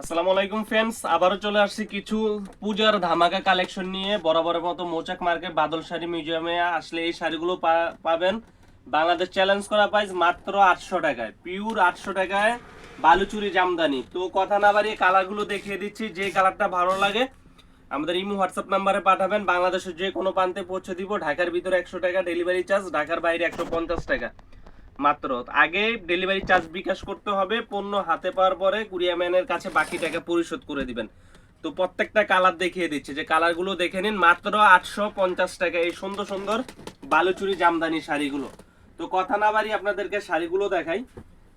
আসসালামু আলাইকুম ফ্রেন্ডস আবারও চলে আসছি কিছু পূজার ধামাকা কালেকশন নিয়ে। বরাবরের মতো মোচাক মার্কেট বাদল শাড়ি মিউজিয়ামে আসলে এই শাড়িগুলো পাবেন। বাংলাদেশ চ্যালেঞ্জ করা প্রাইস মাত্র আটশো টাকায় পিওর আটশো টাকায় বালুচুরি জামদানি। তো কথা না বাড়িয়ে কালারগুলো দেখিয়ে দিচ্ছি, যে কালারটা ভালো লাগে, আমাদের ইমো হোয়াটসঅ্যাপ নাম্বারে পাঠাবেন। বাংলাদেশের যে কোনো প্রান্তে পৌঁছে দিব। ঢাকার ভিতরে একশো টাকা ডেলিভারি চার্জ ঢাকার বাইরে একশো পঞ্চাশ টাকা। মাত্র। আগে ডেলিভারি চার্জ বিকাশ করতে হবে, পণ্য হাতে পাওয়ার পরে কুরিয়ার ম্যানের কাছে বাকি টাকা পরিশোধ করে দিবেন। তো প্রত্যেকটা কালার দেখিয়ে দিচ্ছে, যে কালারগুলো দেখে নিন, মাত্র আটশো পঞ্চাশ টাকা। এই সুন্দর সুন্দর বালুচুরি জামদানি শাড়িগুলো। তো কথা না বাড়ি আপনাদেরকে শাড়িগুলো দেখাই।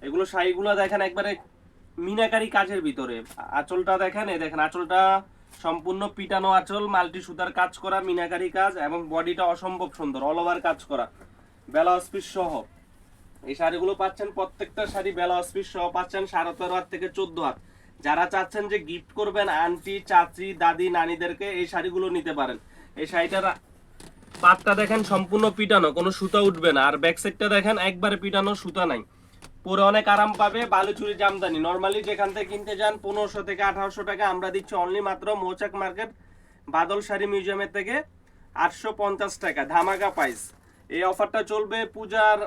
এগুলো শাড়িগুলো দেখেন একবারে মিনাকারি কাজের ভিতরে। আঁচলটা দেখেন, এই দেখেন আঁচলটা সম্পূর্ণ পিটানো আঁচল, মাল্টি সুতার কাজ করা, মিনাকারি কাজ, এবং বডিটা অসম্ভব সুন্দর অল ওভার কাজ করা। বেলা পিস সহ। এই শাড়িগুলো পাচ্ছেন প্রত্যেকটা শাড়ি বেলা পিস সহ পাচ্ছেন সাড়ে তেরো হাত থেকে চোদ্দ হাত। যারা চাচ্ছেন যে গিফট করবেন আন্টি, চাচি, দাদি, নানিদেরকে এই শাড়িগুলো নিতে পারেন। এই শাড়িটার পাতটা দেখেন সম্পূর্ণ পিটানো, কোনো সুতা উঠবে না। আর ব্যাক সাইডটা দেখেন একবারে পিটানো সুতা নাই। পরে অনেক আরাম পাবে, বালুচুরি জামদানি। নর্মালি যেখান থেকে কিনতে যান, পনেরোশো থেকে আঠারোশো টাকা। আমরা দিচ্ছি অনলি মাত্র মৌচাক মার্কেট, বাদল শাড়ি মিউজিয়ামের থেকে আটশো পঞ্চাশ টাকা, ধামাকা পাইস এই অফারটা চলবে পূজার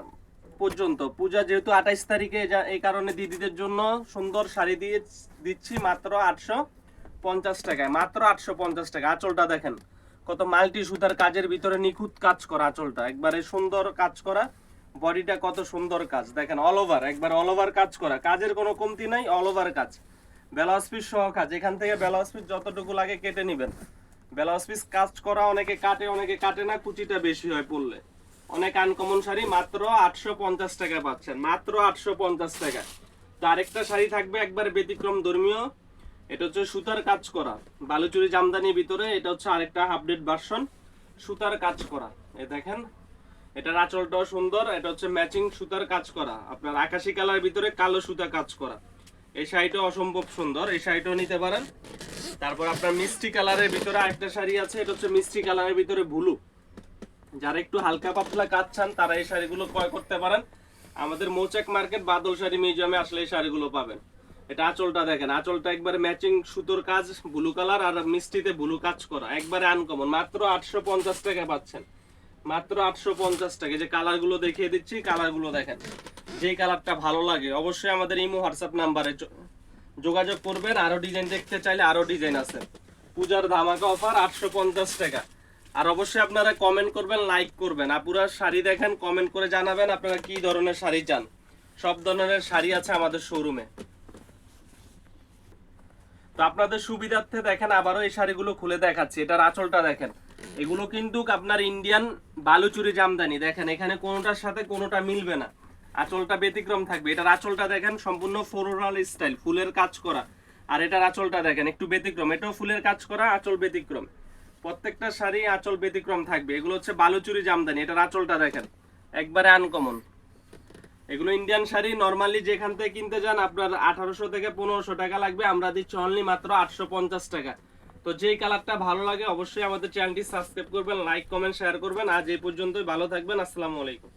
পর্যন্ত। পূজা যেহেতু আঠাইশ তারিখে এই কারণে দিদিদের জন্য সুন্দর শাড়ি দিয়ে দিচ্ছি মাত্র আটশো পঞ্চাশ টাকায়। মাত্র আটশো পঞ্চাশ টাকা। আঁচলটা দেখেন, কত মাল্টি সুতার কাজের ভিতরে নিখুঁত কাজ করা আঁচলটা। একবারে সুন্দর কাজ করা। বডিটা কত সুন্দর কাজ। দেখেন অল ওভার একবার অল ওভার কাজ করা। কাজের কোনো কমতি নাই অল ওভার কাজ। ব্লাউজ পিস সহ কাজ। এখান থেকে ব্লাউজ পিস যতটুকু লাগে কেটে নেবেন। ব্লাউজ পিস কাজ করা অনেকে কাটে অনেকে কাটে না, কুচিটা বেশি হয় পড়লে। অনেক আনকমন শাড়ি, মাত্র আটশো পঞ্চাশ টাকা পাচ্ছেন, মাত্র আটশো পঞ্চাশ টাকা তো আরেকটা শাড়ি থাকবে একবার ব্যতিক্রম ধর্মীয়, এটা হচ্ছে সুতার কাজ করা, বালুচুরি জামদানির ভিতরে, এটা হচ্ছে আরেকটা আপডেট ভার্সন সুতার কাজ করা। এই দেখেন, এটার আঁচলটাও সুন্দর, এটা হচ্ছে ম্যাচিং সুতার কাজ করা, আপনার আকাশি কালার ভিতরে কালো সুতা কাজ করা। এই শাড়িটা অসম্ভব সুন্দর, এই শাড়িটাও নিতে পারেন। তারপর আপনার মিষ্টি কালারের ভিতরে আরেকটা শাড়ি আছে, এটা হচ্ছে মিষ্টি কালারের ভিতরে ব্লু। যারা একটু হালকা পাতলা কাজ চান, তারা এই শাড়িগুলো ক্রয় করতে পারেন। আমাদের মৌচাক মার্কেট বাদল শাড়ি মিউজিয়ামে আসলে এই শাড়িগুলো পাবেন। এটা আঁচলটা দেখেন, আঁচলটা একবারে ম্যাচিং সুতোর কাজ ব্লু কালার আর মিষ্টিতে ব্লু কাজ করা, একবারে আনকমন মাত্র আটশো পঞ্চাশ টাকা পাচ্ছেন। মাত্র আটশো পঞ্চাশ টাকা। যে কালারগুলো দেখিয়ে দিচ্ছি কালারগুলো দেখেন। যে কালারটা ভালো লাগে, অবশ্যই আমাদের ইমো, হোয়াটসঅ্যাপ নাম্বারে যোগাযোগ করবেন। আরও ডিজাইন দেখতে চাইলে আরও ডিজাইন আছে। পূজার ধামাকা অফার আটশো পঞ্চাশ টাকা। আর অবশ্যই আপনারা কমেন্ট করবেন লাইক করবেন। আপুরা শাড়ি দেখেন কমেন্ট করে জানাবেন আপনারা কি ধরনের শাড়ি চান। সব ধরনের শাড়ি আছে আমাদের শোরুমে তো আপনাদের সুবিধার্থে দেখেন, আবারও এই শাড়িগুলো খুলে দেখাচ্ছি। এটার আঁচলটা দেখেন। এগুলো কিন্তু আপনার ইন্ডিয়ান বালুচুরি জামদানি। দেখেন, এখানে কোনোটার সাথে কোনোটা মিলবে না। আঁচলটা ব্যতিক্রম থাকবে। এটার আঁচলটা দেখেন, সম্পূর্ণ ফ্লোরাল স্টাইল ফুলের কাজ করা। আর এটার আঁচলটা দেখেন, একটু ব্যতিক্রম। এটাও ফুলের কাজ করা, আঁচল ব্যতিক্রম। প্রত্যেকটা শাড়ি আঁচল ব্যতিক্রম থাকবে। এগুলো হচ্ছে বালুচুরি জামদানি, এটার আঁচলটা দেখেন। একবারে আনকমন এগুলো ইন্ডিয়ান শাড়ি নর্মালি যেখান থেকে কিনতে যান আপনার আঠারোশো থেকে পনেরোশো টাকা লাগবে, আমরা দিচ্ছি অনলি মাত্র আটশো পঞ্চাশ টাকা। তো যেই কালারটা ভালো লাগে অবশ্যই আমাদের চ্যানেলটি সাবস্ক্রাইব করবেন লাইক কমেন্ট শেয়ার করবেন। আজ এই পর্যন্তই, ভালো থাকবেন, আসসালামু আলাইকুম।